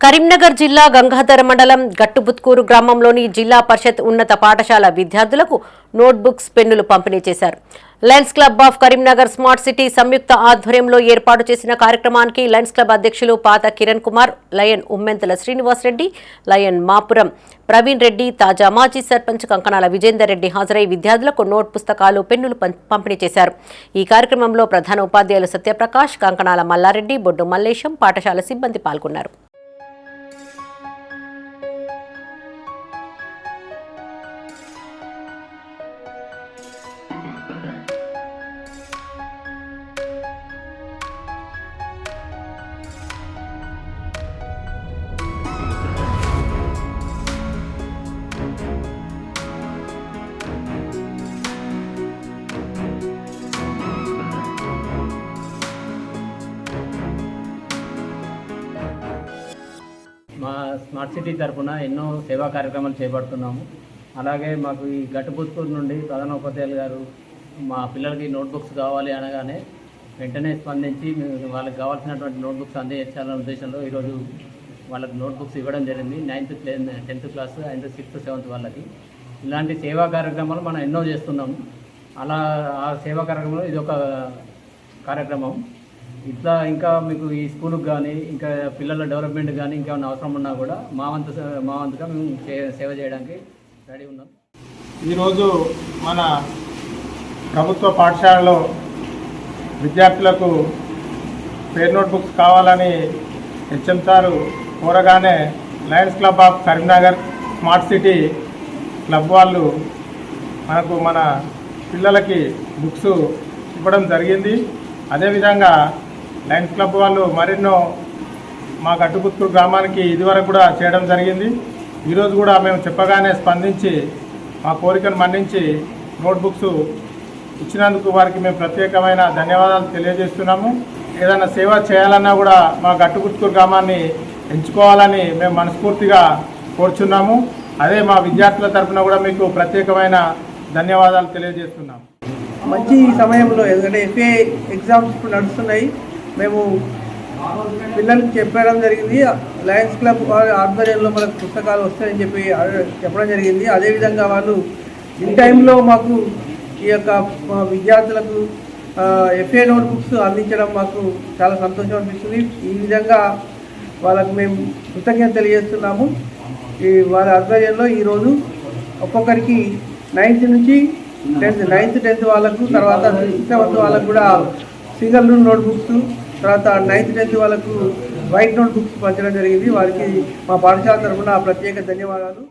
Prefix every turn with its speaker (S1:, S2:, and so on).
S1: కరీంనగర్ జిల్లా గంగాధర మండలం గట్టుబుత్కూరు గ్రామంలోని జిల్లా పరిషత్ ఉన్నత పాఠశాల విద్యార్థులకు నోట్బుక్స్ పెన్నులు పంపిణీ చేశారు. Lions club of Karimnagar smart city సంయుక్త ఆధ్వర్యంలో ఏర్పాటు చేసిన కార్యక్రమానికి లయన్స్ క్లబ్ అధ్యక్షులు పాత కిరణ్ కుమార్ లయన్ ఉమ్మెంతల శ్రీనివాసరెడ్డి లయన్ మాపురం ప్రవీణ్ రెడ్డి తాజా మాజీ సర్పంచ్ కంకణాల విజేందర్ రెడ్డి హాజరై విద్యార్థులకు నోట్ పుస్తకాలు పెన్నులు పంపిణీ చేశారు. ఈ కార్యక్రమంలో ప్రధాన ఉపాధ్యాయులు సత్యప్రకాష్ కంకణాల మల్లారెడ్డి బొడ్డు మల్లేశం పాఠశాల సిబ్బంది పాల్గొన్నారు.
S2: మా స్మార్ట్ సిటీ తరఫున ఎన్నో సేవా కార్యక్రమాలు చేపడుతున్నాము. అలాగే మాకు ఈ గట్టుపుత్తూరు నుండి ప్రధాన ఉపాధ్యాయులు గారు మా పిల్లలకి నోట్బుక్స్ కావాలి అనగానే వెంటనే స్పందించి వాళ్ళకి కావాల్సినటువంటి నోట్బుక్స్ అందజేయాలనే ఉద్దేశంలో ఈరోజు వాళ్ళకి నోట్బుక్స్ ఇవ్వడం జరిగింది. Ninth tenth class and sixth seventh వాళ్ళకి. ఇలాంటి సేవా కార్యక్రమాలు మనం ఎన్నో చేస్తున్నాము. అలా ఆ సేవా కార్యక్రమంలో ఇది ఒక కార్యక్రమం. ఇట్లా ఇంకా మీకు ఈ స్కూల్కి కానీ ఇంకా పిల్లల డెవలప్మెంట్ కానీ ఇంకేమైనా అవసరం ఉన్నా కూడా మా వంతు మా వంతుగా మేము సే- సేవ చేయడానికి రెడీ ఉన్నాం.
S3: ఈరోజు మన ప్రభుత్వ పాఠశాలలో విద్యార్థులకు పేర్ నోట్బుక్స్ కావాలని HM sir కోరగానే Lions club of Karimnagar smart city club వాళ్ళు మనకు మన పిల్లలకి బుక్స్ ఇవ్వడం జరిగింది. అదేవిధంగా లయన్స్ క్లబ్ వాళ్ళు మరెన్నో మా గట్టుపుత్తూరు గ్రామానికి ఇదివరకు కూడా చేయడం జరిగింది. ఈరోజు కూడా మేము చెప్పగానే స్పందించి మా కోరికను మన్నించి నోట్బుక్స్ ఇచ్చినందుకు వారికి మేము ప్రత్యేకమైన ధన్యవాదాలు తెలియజేస్తున్నాము. ఏదైనా సేవ చేయాలన్నా కూడా మా గట్టుపుత్తూరు గ్రామాన్ని ఎంచుకోవాలని మేము మనస్ఫూర్తిగా కోరుచున్నాము. అదే మా విద్యార్థుల తరఫున కూడా మీకు ప్రత్యేకమైన ధన్యవాదాలు తెలియజేస్తున్నాము.
S4: మంచి సమయంలో ఎందుకంటే ఎఫ్ఏ ఎగ్జామ్స్ ఇప్పుడు నడుస్తున్నాయి. మేము పిల్లలకి చెప్పడం జరిగింది. లయన్స్ క్లబ్ వారి ఆధ్వర్యంలో మనకు పుస్తకాలు వస్తాయని చెప్పి చెప్పడం జరిగింది. అదేవిధంగా వాళ్ళు ఇన్ టైంలో మాకు ఈ యొక్క మా విద్యార్థులకు ఎఫ్ఏ నోట్బుక్స్ అందించడం మాకు చాలా సంతోషం అనిపిస్తుంది. ఈ విధంగా వాళ్ళకు మేము కృతజ్ఞత తెలియజేస్తున్నాము. ఈ వారి ఆధ్వర్యంలో ఈరోజు ఒక్కొక్కరికి నైన్త్ నుంచి టెన్త్ నైన్త్ టెన్త్ వాళ్ళకు తర్వాత సెవెంత్ వాళ్ళకు కూడా సింగల్ రూమ్ నోట్ బుక్స్ తర్వాత నైన్త్ టెన్త్ వాళ్ళకు వైట్ నోట్ బుక్స్ పంచడం జరిగింది. వారికి మా పాఠశాల తరఫున ప్రత్యేక ధన్యవాదాలు.